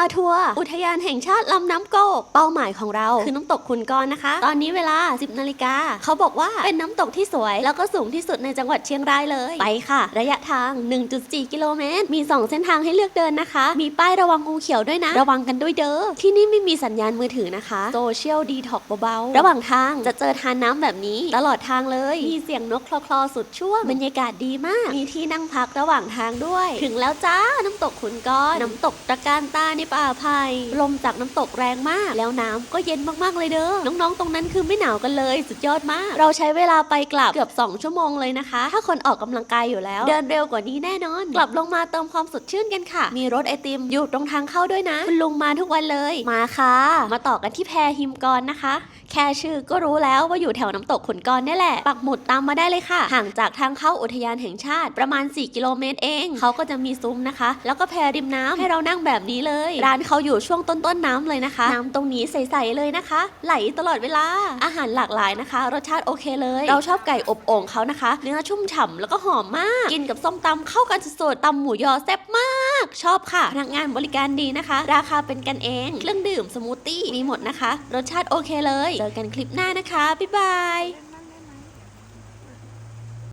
าทัวร์อุทยานแห่งชาติลำน้ำโกก เป้าหมายของเราคือน้ำตกคุณกรนะคะ ตอนนี้เวลา 10นาฬิกาเขาบอกว่าเป็นน้ำตกที่สวย แล้วก็สูงที่สุดในจังหวัดเชียงรายเลย ไปค่ะ ระยะทาง 1.4 กิโลเมตร มี 2 เส้นทางให้เลือกเดินนะคะ มีป้ายระวังงูเขียวด้วยนะ ระวังกันด้วยเด้อ ที่นี่ไม่มีสัญญาณมือถือนะคะโซเชียลดีท็อกเบาๆ ระหว่างทางจะเจอทานน้ำแบบนี้ ตลอดทางเลย มีเสียงนกคลอๆสุดช่วง บรรยากาศดีมาก มีที่นั่งพักระหว่างทางด้วย ถึงแล้วจ้า น้ำตกขุนก้อนน้ำตกตะการตาในป่าไผ่ลมจากน้ำตกแรงมาก แล้วน้ำก็เย็นมากๆเลยเด้อ น้องๆ ตรงนั้นคือไม่หนาวกันเลย สุดยอดมาก เราใช้เวลาไปกลับเกือบ 2 ชั่วโมงเลยนะคะ ถ้าคนออกกำลังกายอยู่แล้ว เดินเร็วกว่านี้แน่นอน กลับลงมาเติมความสดชื่นกันค่ะ มีรถไอติมอยู่ตรงทางเข้าด้วยนะ คุณลุงมาทุกวันเลย มาค่ะ มาต่อกันที่แพรหิมกรนะคะ แค่ชื่อก็รู้แล้วว่าอยู่แถวน้ำตกขุนกรนี่แหละ ปักหมุดตามมาได้เลยค่ะ ห่างจากทางเข้าอุทยานแห่งชาติประมาณ 4 กิโลเมตรเอง เขาก็จะมีซุ้มนะคะ แล้วก็แพริมน้ำให้เรานั่งแบบนี้เลยร้านเขาอยู่ช่วงต้นๆนน้ำเลยนะคะ น้ำตรงนี้ใสๆเลยนะคะ ไหลตลอดเวลา อาหารหลากหลายนะคะ รสชาติโอเคเลย เราชอบไก่อบโอ่งเขานะคะ เนื้อชุ่มฉ่ำแล้วก็หอมมาก กินกับส้มตำเข้ากันสุดๆตำหมูยอแซ่บมาก ชอบค่ะพนักงานบริการดีนะคะ ราคาเป็นกันเองเครื่องดื่มสมูทตี้มีหมดนะคะ รสชาติโอเคเลยเจอกันคลิปหน้านะคะบ๊ายบาย